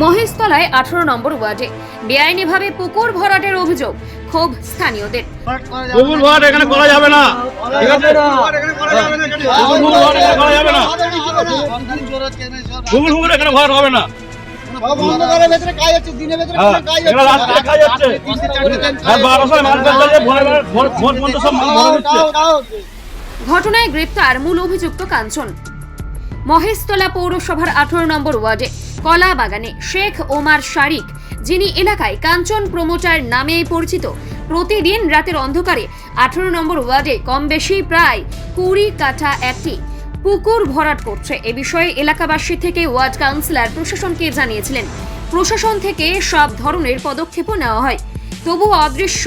মহেশতলায় আঠারো নম্বর ওয়ার্ডে। বেআইনিভাবে পুকুর ভরাটের অভিযোগ ক্ষোভ স্থানীয়দের। পুকুর ভরাট এখানে করা যাবে না। পুকুর ভরাট এখানে করা যাবে না। পুকুর এখানে ভরাট হবে না। ঘটনায় গ্রেপ্তার মূল অভিযুক্ত কাঞ্চন। মহেশতলা পৌরসভার আঠারো নম্বর ওয়ার্ডে। কলা বাগানে শেখ ওমার শারিক, যিনি এলাকায় কাঞ্চন প্রমোটার নামে পরিচিত। প্রতিদিন রাতের অন্ধকারে আঠারো নম্বর ওয়ার্ডে কম বেশি প্রায় কুড়ি কাঠা একটি পুকুর ভরাট করছে। এ বিষয়ে এলাকাবাসী থেকে ওয়ার্ড কাউন্সিলর প্রশাসনকে জানিয়েছিলেন। প্রশাসন থেকে সব ধরনের পদক্ষেপও নেওয়া হয়। তবু অদৃশ্য,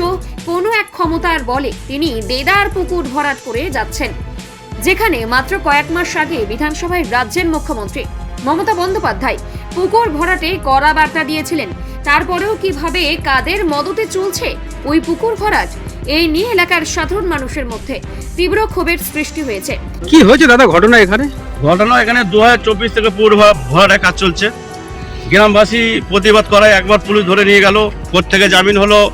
কোনো এক ক্ষমতার বলে তিনি দেদার পুকুর ভরাট করে যাচ্ছেন, যেখানে মাত্র কয়েক মাস আগে বিধানসভায় রাজ্যের মুখ্যমন্ত্রী মমতা বন্দ্যোপাধ্যায় পুকুর ভরাটে কড়া বার্তা দিয়েছিলেন। তারপরেও কীভাবে কাদের মদতে চলছে ওই পুকুর ভরাট এই নিয়ে এলাকার সাধারণ মানুষের মধ্যে তীব্র ক্ষোভের সৃষ্টি হয়েছে। কি হয়েছে দাদা ঘটনা এখানে? ঘটনা এখানে দু হাজার চব্বিশ থেকে পুকুর ভরা- ভরাটের কাজ চলছে। গ্রামবাসী প্রতিবাদ করায় একবার পুলিশ ধরে নিয়ে গেল। কোর্ট থেকে জামিন হলো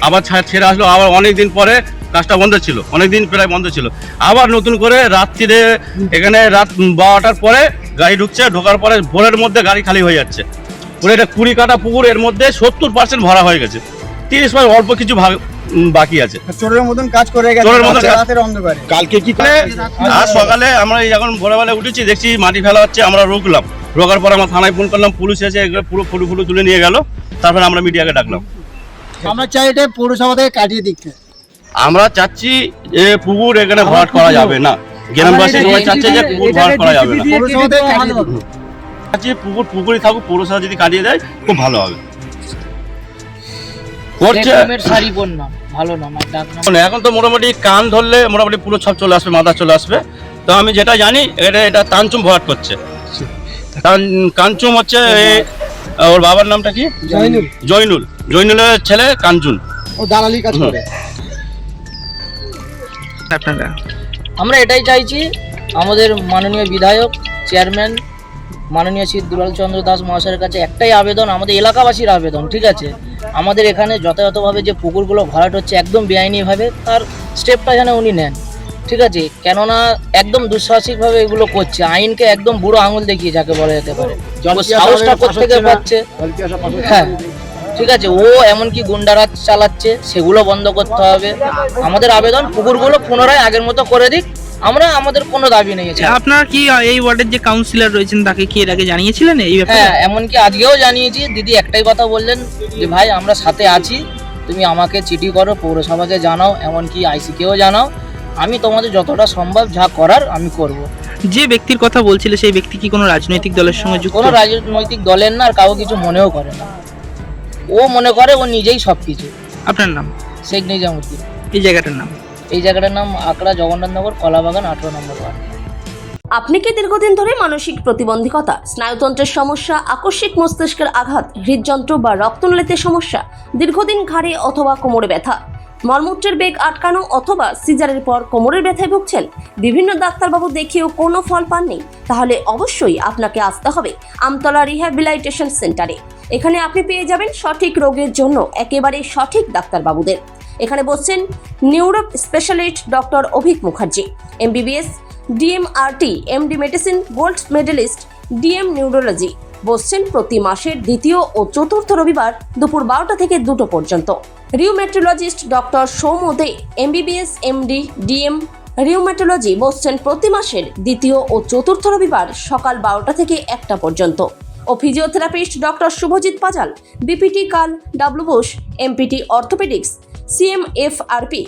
আবার ছেড়ে আসলো আবার অনেক দিন পরে কাজটা বন্ধ ছিল। অনেক দিন প্রায় বন্ধ ছিল। আবার নতুন করে রাত্রিরে এখানে রাত বারোটার পরে গাড়ি ঢুকছে ঢোকার পরে ভোরের মধ্যে গাড়ি খালি হয়ে যাচ্ছে। পুরো এটা কুড়ি কাটা পুকুর এর মধ্যে সত্তর পার্সেন্ট ভরা হয়ে গেছে। তিরিশ পার্সেন্ট অল্প কিছু ভাগ বাকি আছে। চোরের মতন কাজ করে চোরের মতন রাতের অন্ধকারে। কালকে কি করে আজ সকালে আমরা এই যখন ভোরবেলা উঠেছি দেখছি মাটি ফেলা হচ্ছে আমরা রুকলাম। রোকার পর আমরা থানায় ফোন করলাম পুলিশ এসে পুরো ফুটু ফুটু তুলে নিয়ে গেল। তারপরে আমরা মিডিয়াকে ডাকলাম। আমরা চাই এটা পৌরসভা থেকে কাটিয়ে দিচ্ছে আমরা চাচ্ছি যে পুকুর এখানে ভরাট করা যাবে না। গ্রামবাসী সবাই চাচ্ছে যে পুকুর ভরাট করা যাবে না। পুকুর পুকুরই থাকুক পৌরসভা যদি কাটিয়ে দেয় খুব ভালো হবে। এখন- তো মোটামুটি কান ধরলে মোটামুটি পুরো সব চলে আসবে মাথা চলে আসবে। তো আমি যেটা জানি এটা এটা তানচুম ভরাট করছে। কান- কাঞ্চুম হচ্ছে ওর বাবার নামটা কি? জয়নুল। জয়নুল। জয়নুলের ছেলে কাঞ্চুন ও দালালি কাজ করে। আপনারা। আমরা এটাই চাইছি আমাদের মাননীয় বিধায়ক চেয়ারম্যান মাননীয় শ্রী দুলাল চন্দ্র দাস মহাশয়ের কাছে একটাই আবেদন আমাদের এলাকাবাসীর আবেদন ঠিক আছে? আমাদের এখানে যথাযথভাবে যে পুকুরগুলো ভরাট হচ্ছে একদম বেআইনিভাবে তার স্টেপটা যেন উনি নেন ঠিক আছে? কেননা একদম দুঃসাহসিকভাবে এগুলো করছে আইনকে একদম বুড়ো আঙুল দেখিয়ে যাকে বলা যেতে পারে। সাহসটা কোথেকে পাচ্ছে? হ্যাঁ। ঠিক আছে ও এমনকি গুন্ডারাজ চালাচ্ছে সেগুলো বন্ধ করতে হবে। আমাদের আবেদন পুকুরগুলো পুনরায় আগের মতো করে দিক। আমরা আমাদের কোনো দাবি নেই। আপনারা কি এই ওয়ার্ডের যে কাউন্সিলর রয়েছেন তাকে কি এর আগে জানিয়েছিলেন এই ব্যাপারে? হ্যাঁ এমনকি আজকেও জানিয়েছি। দিদি একটাই কথা বললেন যে ভাই আমরা সাথে আছি। তুমি আমাকে চিঠি করো পৌরসভাকে জানাও এমনকি আইসিকেও জানাও। আমি তোমাদের যতটা সম্ভব যা করার আমি করব। যে ব্যক্তির কথা বলছিল সেই ব্যক্তি কি কোনো রাজনৈতিক দলের সঙ্গে যুক্ত? কোনো রাজনৈতিক দলের না আর কাউকে কিছু মনেও করে না। ও মনে করে ও নিজেই সব কিছু আপনার নাম? শেখ নিজামুদ্দিন। এই জায়গাটার নাম? এই জায়গাটার নাম আকড়া জগন্নাথনগর কলাবাগান আঠারো নম্বর ওয়ার্ড। আপনি কি দীর্ঘদিন ধরে মানসিক প্রতিবন্ধকতা স্নায়ুতন্ত্রের সমস্যা আকস্মিক মস্তিষ্কের আঘাত হৃদযন্ত্র বা রক্তনালীতে সমস্যা দীর্ঘদিন ঘাড়ে অথবা কোমরে ব্যথা? মলমূত্রের বেগ আটকানো অথবা সিজারের পর কোমরের ব্যথায় ভুগছেন? বিভিন্ন ডাক্তারবাবু দেখিয়েও কোনো ফল পাননি? তাহলে অবশ্যই আপনাকে আসতে হবে আমতলা রিহ্যাবিলাইটেশন সেন্টারে। এখানে আপনি পেয়ে যাবেন সঠিক রোগের জন্য একেবারে সঠিক ডাক্তারবাবুদের। এখানে বসছেন neuro specialist doctor Avik Mukherjee, MBBS, DMRT, MD medicine, gold medalist, DM neurology. বসছেন প্রতি মাসের দ্বিতীয় ও চতুর্থ রবিবার দুপুর বারোটা থেকে দুটো পর্যন্ত। Rheumatologist doctor Soumya De MBBS MD DM rheumatology বসছেন প্রতি মাসের দ্বিতীয় ও চতুর্থ রবিবার সকাল বারোটা থেকে একটা পর্যন্ত। ও physiotherapist doctor Subhajit Pajal BPT কাল ডাব্লু বোস এমপিটি অর্থোপেডিক্স সিএমএফআরপি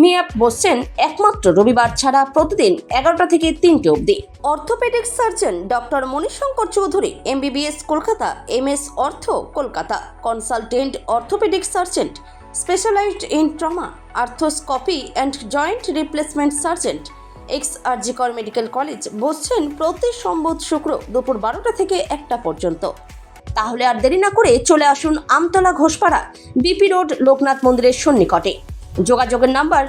মিয়াপ বসছেন একমাত্র রবিবার ছাড়া প্রতিদিন এগারোটা থেকে তিনটে অবধি। Orthopaedics surgeon doctor Manishankar Chowdhury MBBS Kolkata MS ortho Kolkata consultant orthopaedic surgeon specialised in trauma arthroscopy and joint replacement surgeon ex RG Kar medical college বসছেন প্রতি সম্বোধ শুক্র দুপুর বারোটা থেকে একটা পর্যন্ত। তাহলে আর দেরি না করে চলে আসুন আমতলা ঘোষপাড়া, বিপি রোড, লোকনাথ মন্দিরের সন্নিকটে। যোগাযোগের number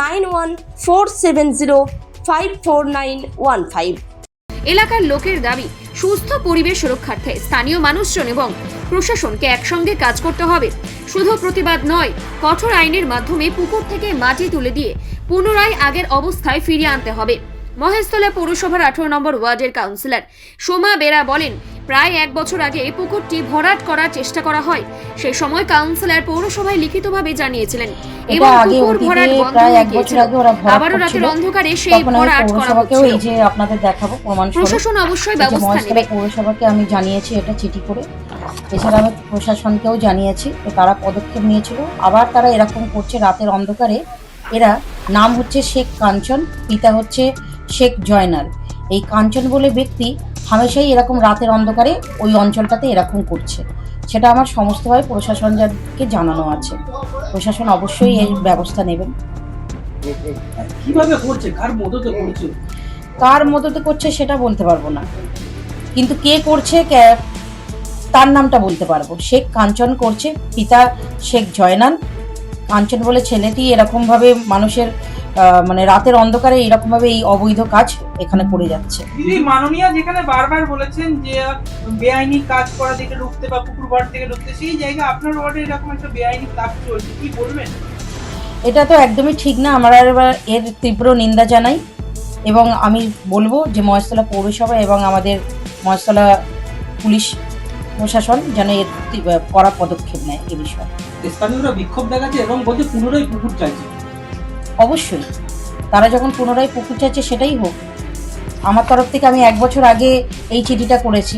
nine one four seven zero five four nine one five. এলাকার লোকের দাবি, সুস্থ পরিবেশ রক্ষার্থে স্থানীয় মানুষজন এবং প্রশাসনকে একসঙ্গে কাজ করতে হবে। শুধু প্রতিবাদ নয় কঠোর আইনের মাধ্যমে পুকুর থেকে মাটি তুলে দিয়ে পুনরায় আগের অবস্থায় ফিরিয়ে আনতে হবে। মহেশতলা পৌরসভার আঠারো নম্বর ওয়ার্ডের কাউন্সিলর সোমা বেরা বলেন প্রায় এক বছর আগে এই পুকুরটি ভরাট করার চেষ্টা করা হয়। সেই সময় কাউন্সিলর পৌরসভায় লিখিতভাবে জানিয়েছিলেন এবং পুকুর ভরাট বন্ধ হয়ে গিয়েছিল। আবারও রাতের অন্ধকারে সেই ভরাট করা হচ্ছিল এই যে আপনাদের দেখাবো প্রমাণ প্রশাসন অবশ্যই ব্যবস্থা নেবে। পৌরসভাকে আমি জানিয়েছি এটা চিঠি করে। এছাড়া আমি প্রশাসনকেও জানিয়েছি তো তারা পদক্ষেপ নিয়েছিল। আবার তারা এরকম করছে রাতের অন্ধকারে। এরা নাম হচ্ছে শেখ কাঞ্চন পিতা হচ্ছে শেখ জয়নাল। এই কাঞ্চন বলে ব্যক্তি হামেশাই এরকম রাতের অন্ধকারে ওই অঞ্চলটাতে এরকম করছে। সেটা আমার সমস্তভাবে প্রশাসনকে জানানো আছে। প্রশাসন অবশ্যই এর ব্যবস্থা নেবেন কীভাবে করছে? কার মদতে করছে? কার মদতে করছে সেটা বলতে পারব না। কিন্তু কে করছে তার নামটা বলতে পারব। শেখ কাঞ্চন করছে পিতা শেখ জয়নাল। কাঞ্চন বলে ছেলেটি এরকমভাবে মানুষের মানে রাতের অন্ধকারে এরকমভাবে এই অবৈধ কাজ এখানে করে যাচ্ছে। দিদি মাননীয়া যেখানে বারবার বলেছেন যে বেআইনি কাজ করা থেকে রুখতে বা পুকুর থেকে রুখতে সেই জায়গায় আপনার ওয়ার্ডে এরকম একটা বেআইনি কাজ চলছে কি বলবেন? এটা তো একদমই ঠিক না আমরা এবার এর তীব্র নিন্দা জানাই। এবং আমি বলব যে মহেশতলা পৌরসভা এবং আমাদের মহেশতলা পুলিশ প্রশাসন যেন এর কড়া পদক্ষেপ নেয় এ বিষয়ে। স্থানীয়রা বিক্ষোভ দেখাচ্ছে এবং বলছে পুনরায় পুকুর চাইছে। অবশ্যই। তারা যখন পুনরায় পুকুর চাইছে সেটাই হোক। আমার তরফ থেকে আমি এক বছর আগে এই চিঠিটা করেছি।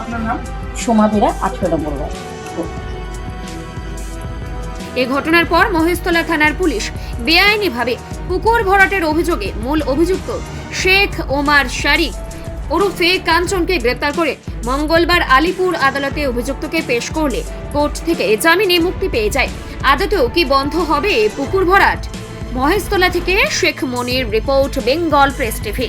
আপনার নাম? সোমা বেরা আঠেরো নম্বর ওয়ার্ড। এ ঘটনার পর মহেশতলা থানার পুলিশ বেআইনিভাবে পুকুর ভরাটের অভিযোগে মূল অভিযুক্ত শেখ ওমার শারিক ওরফে কাঞ্চনকে গ্রেপ্তার করে মঙ্গলবার আলিপুর আদালতে অভিযুক্তকে পেশ করলে কোর্ট থেকে জামিনে মুক্তি পেয়ে যায়। আদতেও কি বন্ধ হবে পুকুর ভরাট? মহেশতলা থেকে Sheikh Monir report, Bengal press TV.